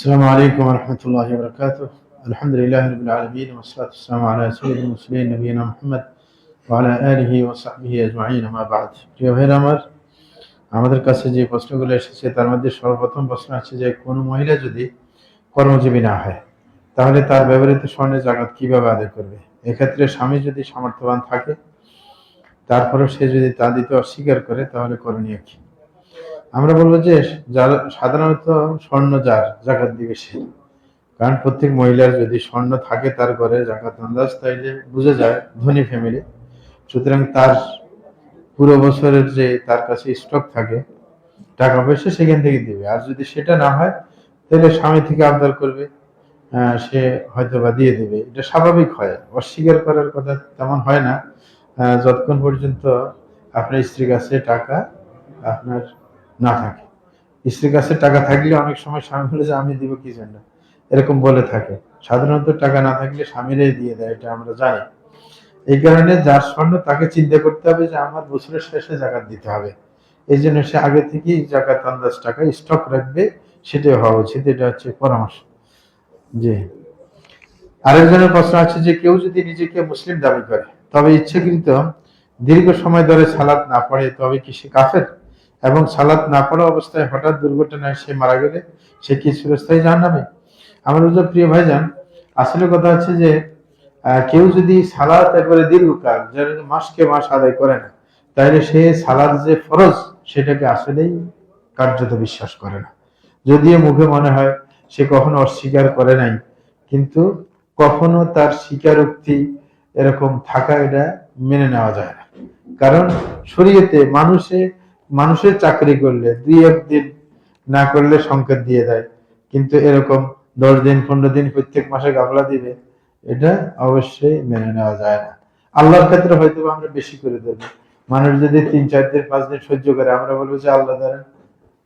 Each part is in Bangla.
السلام عليكم ورحمة الله وبركاته الحمد لله رب العالمين والصلاة والسلام على سيد المرسلين نبينا محمد وعلى آله وصحبه أجمعين ما بعد প্রিয় ভাইরা আমার আমাদের কাছে যে প্রশ্নগুলো এসেছে তার মধ্যে সর্বপ্রথম প্রশ্ন আছে যে কোনো মহিলা যদি কর্মজীবী না হয় তাহলে তার ব্যবহৃত স্বর্ণের জাকাত কিভাবে আদায় করবে এক্ষেত্রে স্বামী যদি সামর্থ্যবান থাকে তারপরেও সে যদি তা দিতে অস্বীকার করে তাহলে করণীয় কি আমরা বলব যে যার সাধারণত স্বর্ণ যার, জাকাত দিবে সে। কারণ প্রত্যেক মহিলার যদি স্বর্ণ থাকে তার ঘরে জাকাত আন্দাজ, তাইলে বুঝে যায় ধনী ফ্যামিলি সুতরাং তার পুরো বছরের যে তার কাছে স্টক থাকে, টাকা পয়সা সেখান থেকে দিবে। আর যদি সেটা না হয় তাহলে স্বামী থেকে আবদার করবে সে হয়তো বা দিয়ে দেবে। এটা স্বাভাবিক হয়। অস্বীকার করার কথা তেমন হয় না। যতক্ষণ পর্যন্ত আপনার স্ত্রীর কাছে টাকা, আপনার না থাকে। স্ত্রীর কাছে টাকা থাকলে অনেক সময় স্বামী বলে যে, আমি দিব কি জন্য? এরকম বলে থাকে। সাধারণত টাকা না থাকলে স্বামীরাই দিয়ে দেয়, এটা আমরা জানি। এই কারণে যার স্বর্ণ, তাকে চিন্তা করতে হবে যে, আমার বছরের শেষে জাকাত দিতে হবে। এই জন্য সে আগে থেকেই জাকাত আন্দাজ টাকা স্টক রাখবে, সেটাই হওয়া উচিত। এটা হচ্ছে পরামর্শ। জি। আরেকজনের প্রশ্ন আছে যে, কেউ যদি নিজেকে মুসলিম দাবি করে, তবে ইচ্ছাকৃত দীর্ঘ সময় ধরে সালাত না পড়ে, তবে কি সে কাফের? এবং সালাত না পড়া অবস্থায় হঠাৎ দুর্ঘটনায় সে মারা গেলে, সে কি চিরস্থায়ী জাহান নামে আমার যে প্রিয় ভাইজান, আসলে কথা হচ্ছে যে কেউ যদি সালাত একবারে দীর্ঘকাল যারা মাসকে মাস আদায় করে না, তাহলে সে সালাদ যে ফরজ, সেটাকে আসলেই কার্যত বিশ্বাস করে না। যদিও মুখে মনে হয়, সে কখনো অস্বীকার করে নাই, কিন্তু কখনো তার স্বীকারোক্তি এরকম থাকা এটা মেনে নেওয়া যায় না। কারণ শরীয়তে মানুষে মানুষের চাকরি করলে, দুই একদিন না করলে সংকেত দিয়ে দেয়। কিন্তু এরকম দশ দিন, পনেরো দিন প্রত্যেক মাসে গাফলা দিবে, এটা অবশ্যই মেনে নেওয়া যায় না। আল্লাহর ক্ষেত্রে হয়তো আমরা বেশি করে দেবো মানুষ যদি তিন, চার দিন, পাঁচ দিন সহ্য করে, আমরা বলব যে আল্লাহ দ্বারা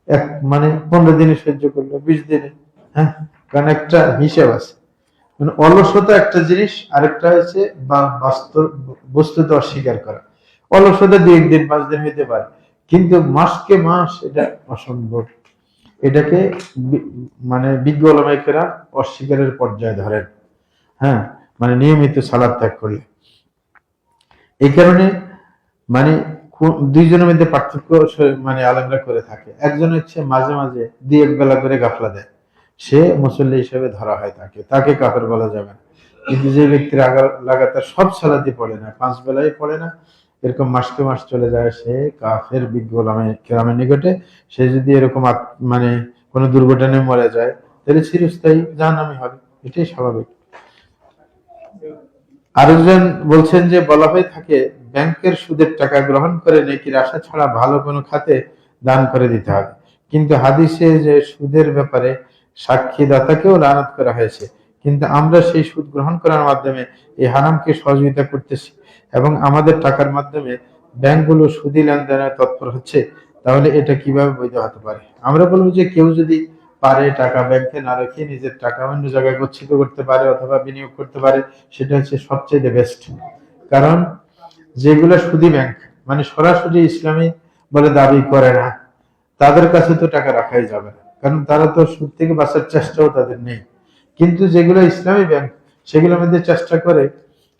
এক মানে পনেরো দিনে সহ্য করল, বিশ দিনে হ্যাঁ? কারণ একটা হিসেব আছে। মানে অলসতা একটা জিনিস, আরেকটা হচ্ছে বা বাস্তব বস্তুতে অস্বীকার করা। অলসতা দুই একদিন, পাঁচ দিন হইতে পারে। কিন্তু মাসকে মাস এটা অসম্ভব। এটাকে মানে বিজ্ঞ ওলামাইকেরা অস্বীকারের পর্যায়ে ধরেন। হ্যাঁ মানে নিয়মিত সালাদ ত্যাগ করলে। এই কারণে মানে দুইজনের মধ্যে পার্থক্য মানে আলাদা করে থাকে। একজন হচ্ছে মাঝে মাঝে দুই এক বেলা করে গাফলা দেয়। সে মুসল্লি হিসেবে ধরা হয় তাকে। তাকে কাফের বলা যাবে না। কিন্তু যে ব্যক্তির আগা- লাগাতার সব সালাদি পড়ে না, পাঁচ বেলায় পড়ে না এরকম মাসকে মাস চলে যায়, সে কাফের বিজ্ঞ কেরামের নিকটে, সে যদি এরকম মানে কোনো দুর্ঘটনায় মরে যায়, তাহলে চিরস্থায়ী জাহান্নামী হবে। এটাই স্বাভাবিক। আরেকজন বলছেন যে, বলা হয়ে থাকে, ব্যাংকের সুদের টাকা গ্রহণ করে নেকির আশা ছাড়া ভালো কোনো খাতে দান করে দিতে হবে। কিন্তু হাদিসে যে সুদের ব্যাপারে সাক্ষীদাতাকেও লানত করা হয়েছে। কিন্তু আমরা সেই সুদ গ্রহণ করার মাধ্যমে এই হারামকে সহযোগিতা করতেছি। এবং আমাদের টাকার মাধ্যমে ব্যাংকগুলো সুদি লেনদেনে তৎপর হচ্ছে, তাহলে এটা কীভাবে বৈধ হতে পারে? আমরা বলব যে কেউ যদি পারে টাকা ব্যাংকে না রেখে নিজের টাকা অন্য জায়গায় গচ্ছিত করতে পারে অথবা বিনিয়োগ করতে পারে, সেটা হচ্ছে সবচেয়ে বেস্ট। কারণ যেগুলো সুদি ব্যাংক মানে সরাসরি ইসলামী বলে দাবি করে না, তাদের কাছে তো টাকা রাখাই যাবে না। কারণ তারা তো সুদ থেকে বাঁচার চেষ্টাও তাদের নেই। কিন্তু যেগুলো ইসলামী ব্যাংক, সেগুলোর মধ্যে চেষ্টা করে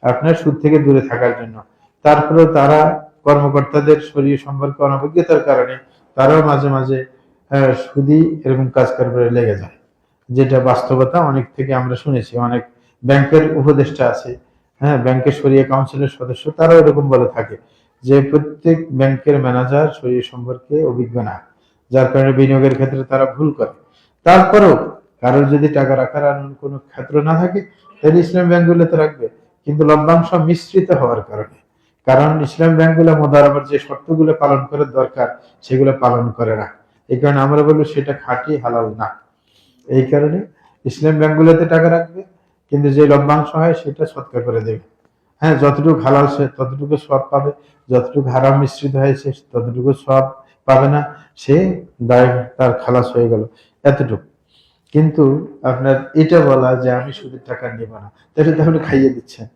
আপনার সুদ থেকে দূরে থাকার জন্য। তারপরেও তারা কর্মকর্তাদের শরীর সম্পর্কে অনভিজ্ঞতার কারণে তারাও মাঝে মাঝে সুদি এরকম কাজ কারবারে লেগে যায়। যেটা বাস্তবতা অনেক থেকে আমরা শুনেছি। অনেক ব্যাংকের উপদেষ্টা আছে হ্যাঁ ব্যাংকের সরিয়ে কাউন্সিলের সদস্য, তারাও এরকম বলে থাকে যে প্রত্যেক ব্যাংকের ম্যানেজার শরীর সম্পর্কে অভিজ্ঞ না, যার কারণে বিনিয়োগের ক্ষেত্রে তারা ভুল করে। তারপরেও কারোর যদি টাকা রাখার আর কোনো ক্ষেত্র না থাকে, তাহলে ইসলাম ব্যাংকগুলোতে রাখবে। কিন্তু লভ্যাংশ মিশ্রিত হওয়ার কারণে। কারণ ইসলাম ব্যাংকগুলো মোদারাবার যে শর্তগুলো পালন করার দরকার, সেগুলো পালন করে না। এই কারণে আমরা বলব সেটা খাঁটি হালাল না। এই কারণে ইসলাম ব্যাংকগুলোতে টাকা রাখবে, কিন্তু যে লভ্যাংশ হয় সেটা সৎকার করে দেবে। হ্যাঁ যতটুকু হালাল সে ততটুকু সব পাবে, যতটুকু হারাম মিশ্রিত হয় সে ততটুকু সব পাবে না, সে দায় তার খালাস হয়ে গেল। এতটুকু। কিন্তু আপনার এটা বলা যে আমি সুদের টাকা নেব না। তাহলে তাহলে খাইয়ে দিচ্ছেন।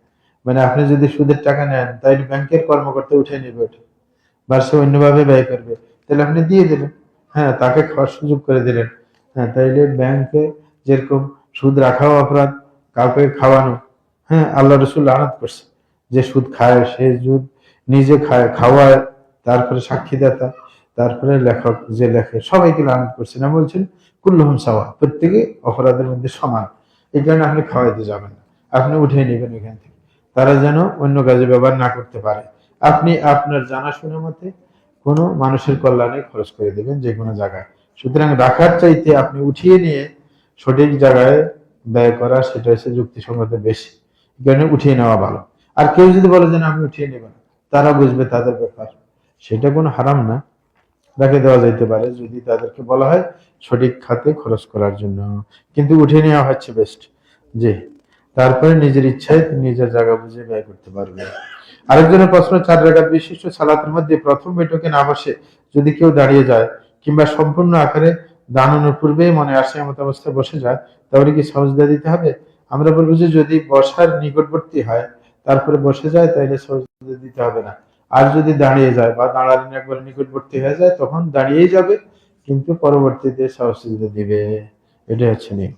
মানে আপনি যদি সুদের টাকা নেন, তাহলে ব্যাংকের কর্মকর্তা উঠে নেবে ওটা। বা সে অন্যভাবে ব্যয় করবে। তাহলে আপনি দিয়ে দিলেন। হ্যাঁ তাকে খাওয়ার সুযোগ করে দিলেন। হ্যাঁ তাইলে ব্যাংকে যেরকম সুদ রাখাও অপরাধ, কাউকে খাওয়ানো। হ্যাঁ আল্লাহ রসুল আনাদ করছে। যে সুদ খায়, সে সুদ নিজে খায়, খাওয়ায়, তারপরে সাক্ষীদাতা। তারপরে লেখক যে লেখে সবাইকে লানত করছেন আমি বলছেন কুল্লহম সাওয়া প্রত্যেকে অপরাধের মধ্যে সমান। এই কারণে আপনি খাওয়াইতে যাবেন না আপনি উঠিয়ে নেবেন এখান থেকে। তারা যেন অন্য কাজে ব্যবহার না করতে পারে। আপনি আপনার জানাশোনা মতে কোনো মানুষের কল্যাণে খরচ করে দেবেন যে কোনো জায়গায়। সুতরাং রাখার চাইতে আপনি উঠিয়ে নিয়ে সঠিক জায়গায় ব্যয় করা সেটা হচ্ছে যুক্তিসঙ্গত বেশি। কারণে উঠিয়ে নেওয়া ভালো। আর কেউ যদি বলে যে না, আমি উঠিয়ে নেব না তারা বুঝবে তাদের ব্যাপার। সেটা কোনো হারাম না। রেখে দেওয়া যাইতে পারে যদি তাদেরকে বলা হয় সঠিক খাতে খরচ করার জন্য। কিন্তু উঠিয়ে নেওয়া হচ্ছে বেস্ট জি। তারপরে নিজের ইচ্ছায় তুমি নিজের জায়গা বুঝে ব্যয় করতে পারবে। আরেকজনের প্রশ্ন, চার রাকাত বিশিষ্ট সালাতের মধ্যে প্রথম বৈঠকে না বসে যদি কেউ দাঁড়িয়ে যায় কিংবা সম্পূর্ণ আকারে দাঁড়ানোর পূর্বেই মনে আসে এমত অবস্থায় বসে যায়, তাহলে কি সহজদা দিতে হবে? আমরা বলব যে যদি বসার নিকটবর্তী হয়, তারপরে বসে যায়, তাহলে সহজদা দিতে হবে না। আর যদি দাঁড়িয়ে যায় বা দাঁড়ালেন একবার নিকটবর্তী হয়ে যায়, তখন দাঁড়িয়েই যাবে, কিন্তু পরবর্তীতে সহযোগিতা দিবে। এটা হচ্ছে নিয়ম।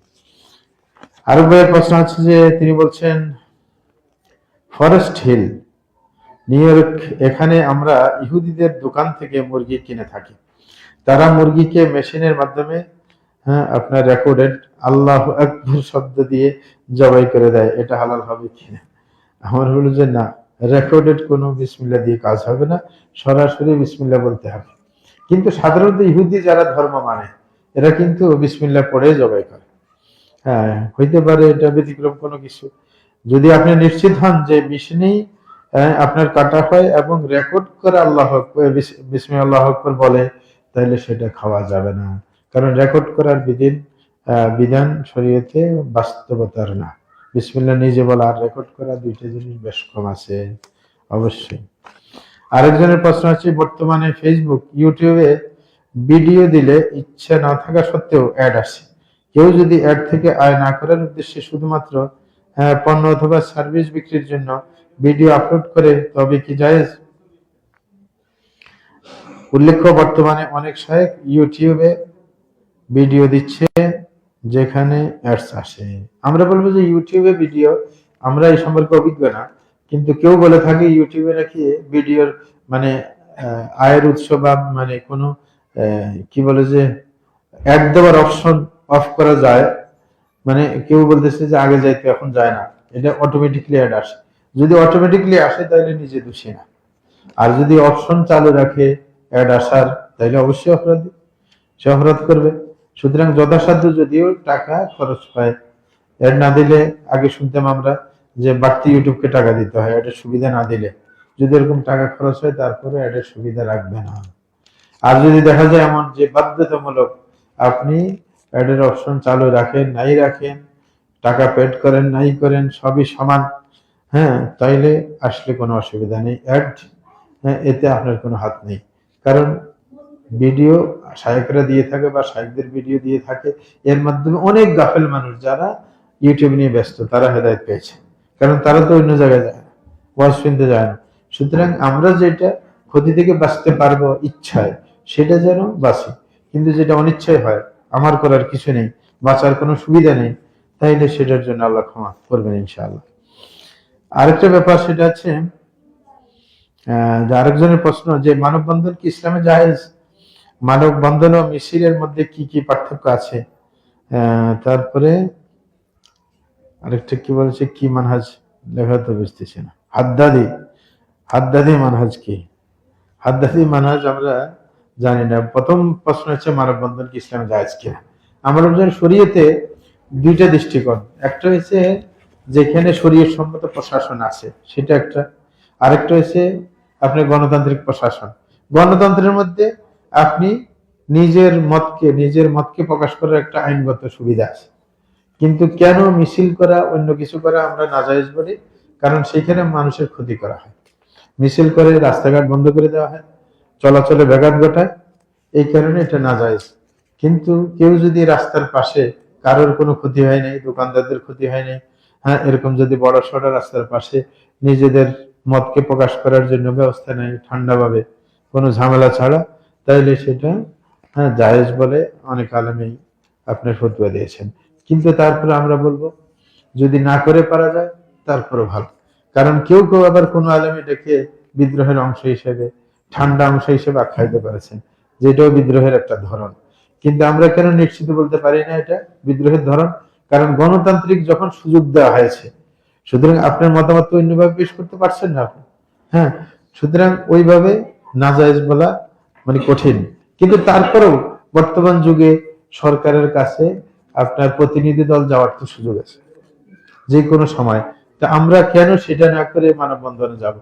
আরও ভাইয়ের প্রশ্ন আছে যে, তিনি বলছেন, ফরেস্ট হিল, নিউ ইয়র্ক, এখানে আমরা ইহুদিদের দোকান থেকে মুরগি কিনে থাকি। তারা মুরগিকে মেশিনের মাধ্যমে হ্যাঁ আপনার রেকর্ডেড আল্লাহ আকবর শব্দ দিয়ে জবাই করে দেয়, এটা হালাল হবে কিনা? আমার হলো যে না রেকর্ডেড কোনো বিসমিল্লা দিয়ে কাজ হবে না সরাসরি বিসমিল্লা বলতে হবে। কিন্তু সাধারণত ইহুদি যারা ধর্ম মানে এরা কিন্তু বিসমিল্লা পড়ে জবাই করে। হ্যাঁ হইতে পারে এটা ব্যতিক্রম কোনো কিছু। যদি আপনি নিশ্চিত হন যে মিশনেই আহ, আপনার কাটা হয় এবং রেকর্ড করে আল্লাহ বিসমি আল্লাহ আকবর বলে তাহলে সেটা খাওয়া যাবে না। কারণ রেকর্ড করার বিধিন বিধান শরীয়তে বাস্তবতার না। বিসমিল্লা নিজে বলা, আর রেকর্ড করা দুইটা জিনিস বেশ কম আছে। অবশ্যই। আরেকজনের প্রশ্ন আছে বর্তমানে ফেসবুক ইউটিউবে ভিডিও দিলে ইচ্ছা না থাকা সত্ত্বেও অ্যাড আসে। কেউ যদি অ্যাড থেকে আয় না করার উদ্দেশ্যে শুধুমাত্র পণ্য অথবা সার্ভিস বিক্রির জন্য ভিডিও আপলোড করে, তবে কি জায়েজ? উল্লেখ্য, বর্তমানে অনেক শায়েক ইউটিউবে ভিডিও দিচ্ছে। যেখানে অ্যাডস আসে। আমরা বলব যে ইউটিউবে ভিডিও আমরা এই সম্পর্কে অভিজ্ঞ না, কিন্তু কেউ বলে থাকে ইউটিউবে নাকি ভিডিওর মানে আয়ের উৎস বা মানে কোনো কি বলে যে অ্যাড দেওয়ার অপশন অফ করা যায়। মানে কেউ বলতেছে যে আগে যাইতে, এখন যায় না। এটা অটোমেটিকলি অ্যাড আসে। যদি অটোমেটিকলি আসে তাহলে নিজে দোষী না। আর যদি অপশন চালু রাখে অ্যাড আসার তাহলে অবশ্যই অপরাধী। সে অপরাধ করবে। সুতরাং যথাসাধ্য যদিও টাকা খরচ হয়। অ্যাড না দিলে, আগে শুনতাম আমরা যে বাড়তি ইউটিউবকে টাকা দিতে হয় অ্যাডের সুবিধা না দিলে। যদি এরকম টাকা খরচ হয়, তারপরে অ্যাডের সুবিধা রাখবে না। আর যদি দেখা যায় এমন যে বাধ্যতামূলক আপনি অ্যাডের অপশন চালু রাখেন, নাই রাখেন, টাকা পেড করেন, নাই করেন, সবই সমান হ্যাঁ তাইলে আসলে কোনো অসুবিধা নেই। অ্যাড হ্যাঁ এতে আপনার কোনো হাত নেই। কারণ ভিডিও শায়করা দিয়ে থাকে বা শায়কদের ভিডিও দিয়ে থাকে, এর মাধ্যমে অনেক গাফেল মানুষ যারা ইউটিউব নিয়ে ব্যস্ত, তারা হেদায়ত পেয়েছে। কারণ তারা তো অন্য জায়গায় যায় না, ওয়াজ শুনতে যায় না। সুতরাং আমরা যেটা ক্ষতি থেকে বাঁচতে পারব ইচ্ছায়, সেটা যেন বাঁচি। কিন্তু যেটা অনিচ্ছায় হয়, আমার করার কিছু নেই, বাঁচার কোনো সুবিধা নেই, তাইলে সেটার জন্য আল্লাহ ক্ষমা করবেন ইনশাআল্লাহ। আরেকটা ব্যাপার সেটা হচ্ছে আরেকজনের প্রশ্ন, যে মানববন্ধন কি ইসলামে জায়েজ? মানববন্ধন ও মিছিলের মধ্যে কি কি পার্থক্য আছে? তারপরে আরেকটা কি বলছে? কি মানহাজ? লেখা তো বুঝতেছি না। হাদ্দাদি। হাদ্দাদি মানহাজ কি? হাদ্দাদি মানহাজ আমরা জানি না। প্রথম প্রশ্ন হচ্ছে মানববন্ধন কি ইসলামে জায়েজ কিনা? আমার একজন শরীয়তে দুইটা দৃষ্টিকোণ। একটা হচ্ছে যেখানে শরীয়ত সম্মত প্রশাসন আছে, সেটা একটা। আরেকটা হচ্ছে আপনার গণতান্ত্রিক প্রশাসন। গণতন্ত্রের মধ্যে আপনি নিজের মতকে নিজের মতকে প্রকাশ করার একটা আইনগত সুবিধা আছে। কিন্তু কেন মিছিল করা, অন্য কিছু করা আমরা নাজায়েজ বলি? কারণ সেখানে মানুষের ক্ষতি করা হয়। মিছিল করে রাস্তাঘাট বন্ধ করে দেওয়া হয়, চলাচলে ব্যাঘাত ঘটায়, এই কারণে এটা নাজায়েজ। কিন্তু কেউ যদি রাস্তার পাশে কারোর কোনো ক্ষতি হয় নাই, দোকানদারদের ক্ষতি হয় নাই হ্যাঁ এরকম যদি বড় সড় রাস্তার পাশে নিজেদের মতকে প্রকাশ করার জন্য ব্যবস্থা নেয়, ঠান্ডাভাবে কোনো ঝামেলা ছাড়া তাইলে সেটা হ্যাঁ জায়েজ বলে অনেক আলমেই আপনার ফতুয়া দিয়েছেন। কিন্তু তারপরে আমরা বলব, যদি না করে পারা যায় তারপরে ভালো। কারণ কেউ কেউ আবার কোনো আলেমে ডেকে বিদ্রোহের অংশ হিসেবে, ঠান্ডা অংশ হিসেবে আখ্যায়িত করেছেন যেটাও বিদ্রোহের একটা ধরন। কিন্তু আমরা কেন নিশ্চিত বলতে পারি না এটা, বিদ্রোহের ধরন? কারণ গণতান্ত্রিক যখন সুযোগ দেওয়া হয়েছে, সুতরাং আপনার মতামত অন্যভাবে পেশ করতে পারছেন না আপনি। হ্যাঁ সুতরাং ওইভাবে নাজায়েজ বলা মানে কঠিন। কিন্তু তারপরেও বর্তমান যুগে সরকারের কাছে আপনার প্রতিনিধি দল যাওয়ার তো সুযোগ আছে। যে কোনো সময়। তা আমরা কেন সেটা না করে মানববন্ধনে যাব?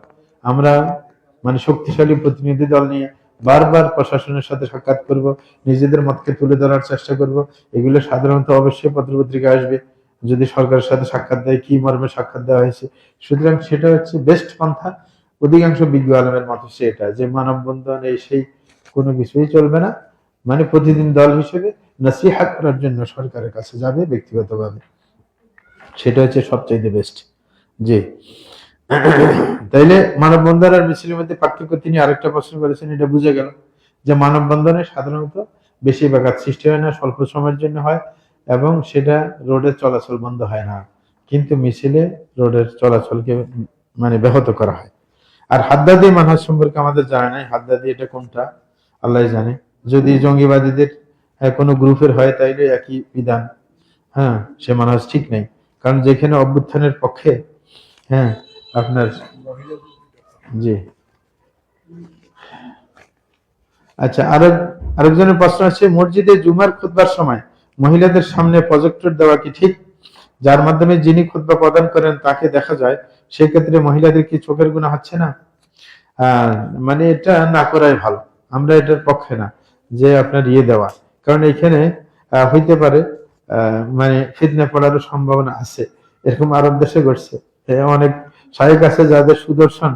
আমরা মানে শক্তিশালী প্রতিনিধি দল নিয়ে বারবার প্রশাসনের সাথে সাক্ষাৎ করব, নিজেদের মতকে তুলে ধরার চেষ্টা করব। এগুলো সাধারণত অবশ্যই পত্রপত্রিকা আসবে। যদি সরকারের সাথে সাক্ষাৎ দেয়, কি মর্মে সাক্ষাৎ দেওয়া হয়েছে? সুতরাং সেটা হচ্ছে বেস্ট পন্থা। অধিকাংশ বিজ্ঞ আলমের মত সেটা, যে মানববন্ধন এই সেই কোনো কিছুই চলবে না। মানে প্রতিদিন দল হিসেবে নসিহা করার জন্য সরকারের কাছে যাবে ব্যক্তিগতভাবে। সেটা হচ্ছে সবচাইতে বেস্ট জি। তাইলে মানববন্ধন আর মিছিলের মধ্যে পার্থক্য তিনি আরেকটা প্রশ্ন করেছেন, এটা বুঝে গেল। যে মানববন্ধনে সাধারণত বেশি ব্যাঘাত সৃষ্টি হয় না, স্বল্প সময়ের জন্য হয় এবং সেটা রোডের চলাচল বন্ধ হয় না। কিন্তু মিছিলে রোডের চলাচলকে মানে ব্যাহত করা হয়। আর হাদ্দাদি মানহাজ সম্পর্কে আমাদের জানা নাই, হাদ্দাদি এটা কোনটা? আল্লাহ জানে। যদি জঙ্গিবাদীদের হ্যাঁ, কোনো গ্রুপের হয় তাইলে একই বিধান। হ্যাঁ সে মানহাজ ঠিক নেই। কারণ যেখানে অভ্যুত্থানের পক্ষে হ্যাঁ আপনার জি। আচ্ছা আরেক আরেকজনের প্রশ্ন আছে মসজিদে জুমার খুতবার সময় মহিলাদের সামনে প্রজেক্টর দেওয়া কি ঠিক? যার মাধ্যমে যিনি খুতবা প্রদান করেন তাকে দেখা যায় সেক্ষেত্রে মহিলাদের কি চোখের গুণা হচ্ছে না? মানে এটা না করাই ভালো। আমরা এটার পক্ষে না, যে আপনার ইয়ে দেওয়া। কারণ এখানে হইতে পারে মানে ফিতনা পড়ারও সম্ভাবনা আছে। এরকম আরব দেশে ঘটছে। অনেক শাহেক আছে যাদের সুদর্শন।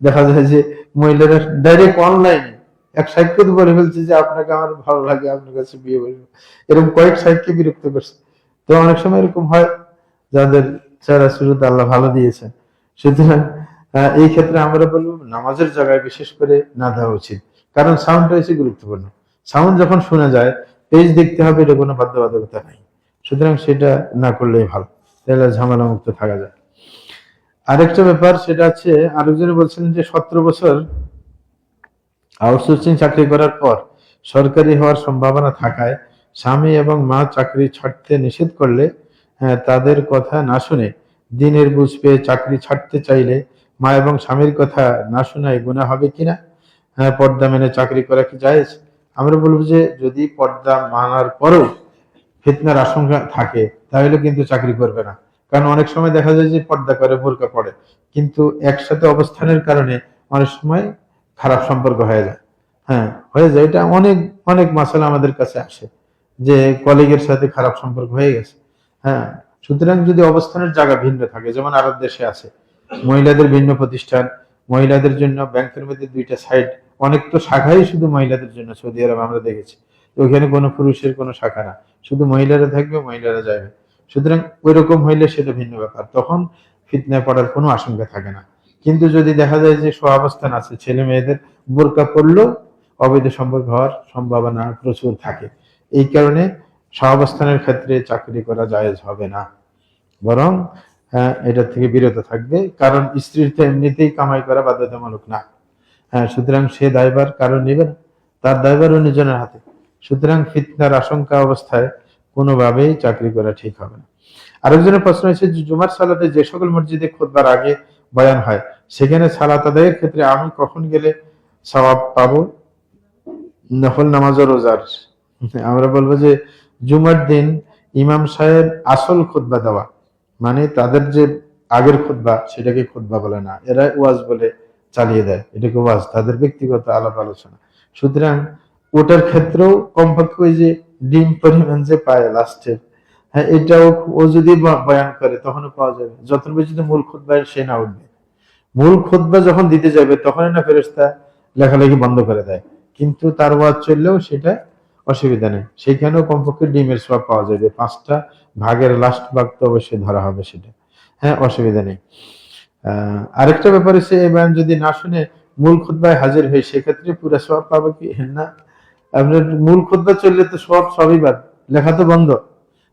দেখা যায় যে মহিলারা ডাইরেক্ট অনলাইনে এক সাহিত্য বলে ফেলছে যে আপনাকে আমার ভালো লাগে, আপনার কাছে বিয়ে করব এরকম কয়েক সাহিত্যকে বিরক্ত করছে। তো অনেক সময় এরকম হয়, যাদের চেহারা শুরুতে আল্লাহ ভালো দিয়েছেন। সুতরাং এই ক্ষেত্রে আমরা বলব নামাজের জায়গায় বিশেষ করে না দেওয়া উচিত। কারণ সাউন্ডটা হচ্ছে গুরুত্বপূর্ণ। সাউন্ড যখন শোনা যায় পেজ দেখতে হবে এটা কোনো বাধ্যবাধকতা নাই। সুতরাং সেটা না করলেই ভালো তাহলে ঝামেলা মুক্ত থাকা যায়। আরেকটা ব্যাপার সেটা হচ্ছে আরেকজনে বলছিলেন যে সতেরো বছর আউটসোর্সিং চাকরি করার পর সরকারি হওয়ার সম্ভাবনা থাকায় স্বামী এবং মা চাকরি ছাড়তে নিষেধ করলে হ্যাঁ, তাদের কথা না শুনে দিনের বুঝ পেয়ে চাকরি ছাড়তে চাইলে মা এবং স্বামীর কথা না শোনায় গুণা হবে কিনা? হ্যাঁ পর্দা মেনে চাকরি করা কি জায়েজ? আমরা বলব যে যদি পর্দা মানার পরেও ফিতনার আশঙ্কা থাকে, তাহলে কিন্তু চাকরি করবে না। কারণ অনেক সময় দেখা যায় যে পর্দা করে, বোরকা পড়ে কিন্তু একসাথে অবস্থানের কারণে অনেক সময় খারাপ সম্পর্ক হয়ে যায়। হ্যাঁ হয়ে যায়। এটা অনেক অনেক মাসালা আমাদের কাছে আসে যে কলিগের সাথে খারাপ সম্পর্ক হয়ে গেছে। হ্যাঁ সুতরাং যদি অবস্থানের জায়গা ভিন্ন থাকে, যেমন আরব দেশে আছে, মহিলাদের ভিন্ন প্রতিষ্ঠান, মহিলাদের জন্য ব্যাংকের মধ্যে দুইটা সাইড অনেক তো শাখাই শুধু মহিলাদের জন্য সৌদি আরব আমরা দেখেছি। ওখানে কোনো পুরুষের কোনো শাখা না। শুধু মহিলারা থাকবে মহিলারা যাবে। সুতরাং ওই রকম হইলে সেটা ভিন্ন ব্যাপার। তখন ফিতনায় পড়ার কোনো আশঙ্কা থাকে না। কিন্তু যদি দেখা যায় যে সহাবস্থান আছে ছেলে মেয়েদের বোরকা পড়লেও অবৈধ সম্পর্ক হওয়ার সম্ভাবনা প্রচুর থাকে। এই কারণে সহাবস্থানের ক্ষেত্রে চাকরি করা জায়েজ হবে না। বরং হ্যাঁ, এটা থেকে বিরত থাকবে। কারণ স্ত্রীর তো এমনিতেই কামাই করা বাধ্যতামূলক না। হ্যাঁ সুতরাং সে দায়বার কারও নেবে না, তার দায়ভার অন্যজনের হাতে। সুতরাং ফিতনার আশঙ্কা অবস্থায় কোনোভাবেই চাকরি করা ঠিক হবে না। আরেকজনের প্রশ্ন হয়েছে জুমার সালাতে যে সকল মসজিদে খোদবার আগে বয়ান হয়, সেখানে সালাত আদায়ের ক্ষেত্রে আমি কখন গেলে সওয়াব পাবো? নফল নামাজ রোজার। আমরা বলব যে জুমার দিন ইমাম সাহেব আসল খুতবা দেওয়া মানে তাদের যে আগের খুতবা সেটাকে খুতবা বলে না। এরা ওয়াজ বলে চালিয়ে দেয়। এটাকে ওয়াজ তাদের ব্যক্তিগত আলাপ আলোচনা। সুতরাং ওটার ক্ষেত্রেও কমপক্ষে ওই যে ডিম পরিমাণ যে পায় লাস্টের হ্যাঁ এটাও ও যদি বয়ান করে তখনও পাওয়া যাবে। যত যদি মূল খুতবায় সে না উঠবে। মূল খুতবা যখন দিতে যাবে তখনই না ফেরেস্তা লেখালেখি বন্ধ করে দেয়। কিন্তু তার ওয়াজ চললেও সেটা অসুবিধা নেই। সেখানেও কমপক্ষে ডিমের সব পাওয়া যাবে। পাঁচটা ভাগের লাস্ট ভাগ তো অবশ্যই ধরা হবে সেটা। হ্যাঁ অসুবিধা নেই। আরেকটা ব্যাপার হচ্ছে, এই বয়ান যদি না শুনে মূল খুতবায় হাজির হয়, সেক্ষেত্রে পুরো সব পাবে কি? না। আপনার মূল খুতবা চললে তো সব সবই বাদ, লেখা তো বন্ধ।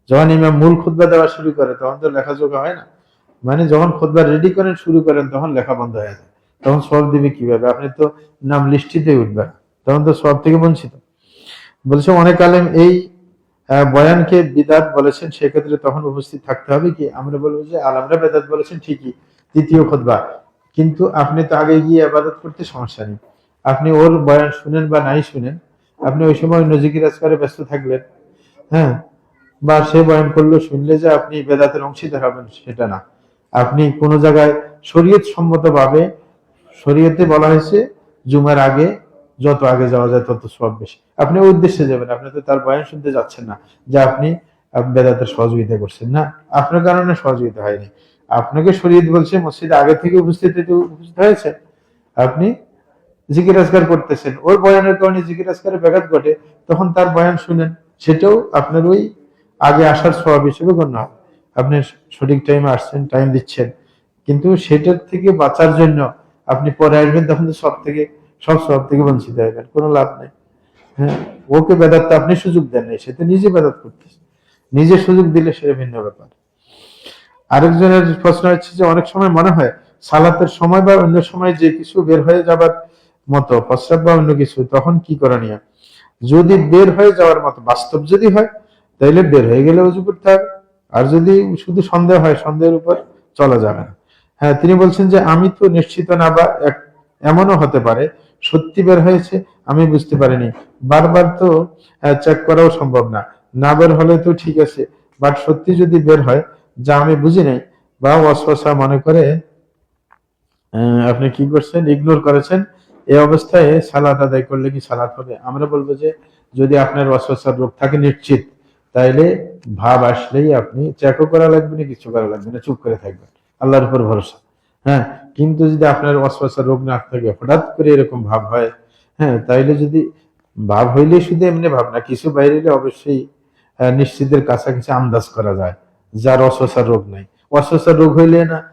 যখন ইমাম মূল খুতবা দেওয়া শুরু করে, তখন তো লেখাজোখা হয় না। মানে যখন খুতবা রেডি করেন, শুরু করেন, তখন লেখা বন্ধ হয়ে যায়। তখন সব দিবে কীভাবে? আপনি তো নাম লিস্টিতে উঠবেন তখন তো সব থেকে বঞ্চিত। বলছে, অনেক আলেম এই বয়ানকে বিদাত বলেছেন, সেক্ষেত্রে তখন উপস্থিত থাকতে হবে কি? আমরা বলব যে, আলমরা বেদাত বলেছেন ঠিকই। তৃতীয় খুতবা কিন্তু আপনি তো আগে গিয়ে আবাদত করতে সমস্যা নেই। আপনি ওর বয়ান শুনেন বা নাই শুনেন, আপনি ওই সময় নজিকির আজকারে ব্যস্ত থাকলেন হ্যাঁ? বা সে বয়ান করল, শুনলে যে আপনি বেদাতের অংশীদার হবেন, সেটা না। আপনি কোনো জায়গায় শরীয়ত সম্মত ভাবে শরীয়তে বলা হয়েছে, জুমার আগে, যত আগে যাওয়া যায় তত সব বেশি। আপনি উদ্দেশ্যে যাবেন, আপনি তো তার বয়ান শুনতে যাচ্ছেন না, যে আপনি বেদাতের সহযোগিতা করছেন না। আপনার কারণে সহযোগিতা হয়নি। আপনাকে শরীয়ত বলছে, মসজিদে আগে থেকে উপস্থিত উপস্থিত হয়েছে। আপনি জিকির আজকার করতেছেন। ওর বয়ানের কারণে জিকির আজকারে ব্যাঘাত ঘটে। তখন তার বয়ান শুনেন, সেটাও আপনার ওই আগে আসার স্বভাব হিসেবে গণ্য হবে আপনি সঠিক টাইমে আসছেন টাইম দিচ্ছেন। কিন্তু সেটার থেকে বাঁচার জন্য আপনি পরে আসবেন, তখন তো সব থেকে, সব সব থেকে বঞ্চিত হবেন কোনো লাভ নেই। হ্যাঁ ওকে বেদাত আপনি সুযোগ দেন নাই, সে তো নিজে বেদাত করতেছে। নিজে সুযোগ দিলে সেটা ভিন্ন ব্যাপার। আরেকজনের প্রশ্ন হচ্ছে যে অনেক সময় মনে হয় সালাতের সময় বা অন্য সময় যে কিছু বের হয়ে যাবার মতো, প্রস্রাব বা অন্য কিছু, তখন কি করণীয়? যদি বের হয়ে যাওয়ার মতো, বাস্তব যদি হয়, তাইলে বের হয়ে গেলে উজু করতে হবে। আর যদি শুধু সন্দেহ হয়, সন্দেহের উপর চলা যাবে না। হ্যাঁ তিনি বলছেন যে আমি তো নিশ্চিত না বা এমনও হতে পারে, সত্যি বের হয়েছে, আমি বুঝতে পারিনি। বারবার তো চেক করাও সম্ভব না। না বের হলে তো ঠিক আছে বাট সত্যি যদি বের হয় যা আমি বুঝি নাই, বা অস্পশা মনে করে আপনি কি করছেন? ইগনোর করেছেন। এই অবস্থায় সালাত আদায় করলে কি সালাত হবে? আমরা বলব যে, যদি আপনার অস্পশার রোগ থাকে নিশ্চিত, তাইলে ভাব আসলেই আপনি চেকও করা লাগবে না, কিছু করা লাগবে না, চুপ করে থাকবেন। আল্লাহর উপর ভরসা। হ্যাঁ কিন্তু যদি আপনার অস্পশার রোগ না থাকে, হঠাৎ করে এরকম ভাব হয় হ্যাঁ তাইলে যদি ভাব হইলে শুধু এমনি ভাব না, কিছু বাইরে অবশ্যই নিশ্চিতের কাছাকাছি আন্দাজ করা যায়। যার অস্বসার রোগ নাই। অস্বসার রোগ হইলে না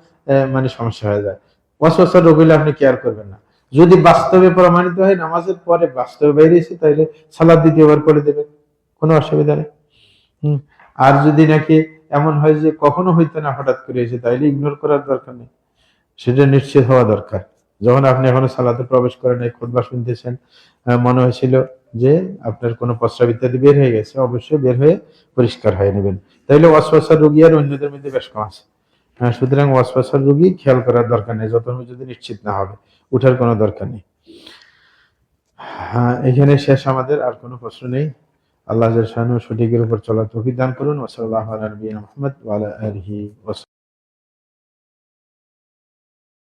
মানে সমস্যা হয়ে যায়। অস্বসার রোগ হইলে আপনি কেয়ার করবেন না। যদি বাস্তবে প্রমাণিত হয়, নামাজের পরে বাস্তবে বেরিয়েছে তাহলে সালাদ দ্বিতীয়বার করে দেবেন। কোনো অসুবিধা নেই। হম। আর যদি নাকি এমন হয় যে কখনো হইতো না হঠাৎ করে এসে, তাইলে ইগনোর করার দরকার নেই। সেটা নিশ্চিত হওয়া দরকার। যখন আপনি এখনও সালাতে প্রবেশ করেন নাই খুতবা শুনতেছেন মনে হয়েছিল যে আপনার কোনো প্রস্রাব ইত্যাদি বের হয়ে গেছে, অবশ্যই বের হয়ে পরিষ্কার হয়ে নেবেন। তাইলে অস্পশার রোগী আর অন্যদের মধ্যে বেশ কম আছে। হ্যাঁ সুতরাং অস্পশার রোগী খেয়াল করার দরকার নেই, যত যদি নিশ্চিত না হবে, উঠার কোনো দরকার নেই। হ্যাঁ এখানে শেষ আমাদের, আর কোনো প্রশ্ন নেই। আল্লাহ সঠিকের উপর চলার তৌফিক দান করুন। ওসল্লাহ আলী মোহাম্মদ ওয়ালা আলহি ওয়াস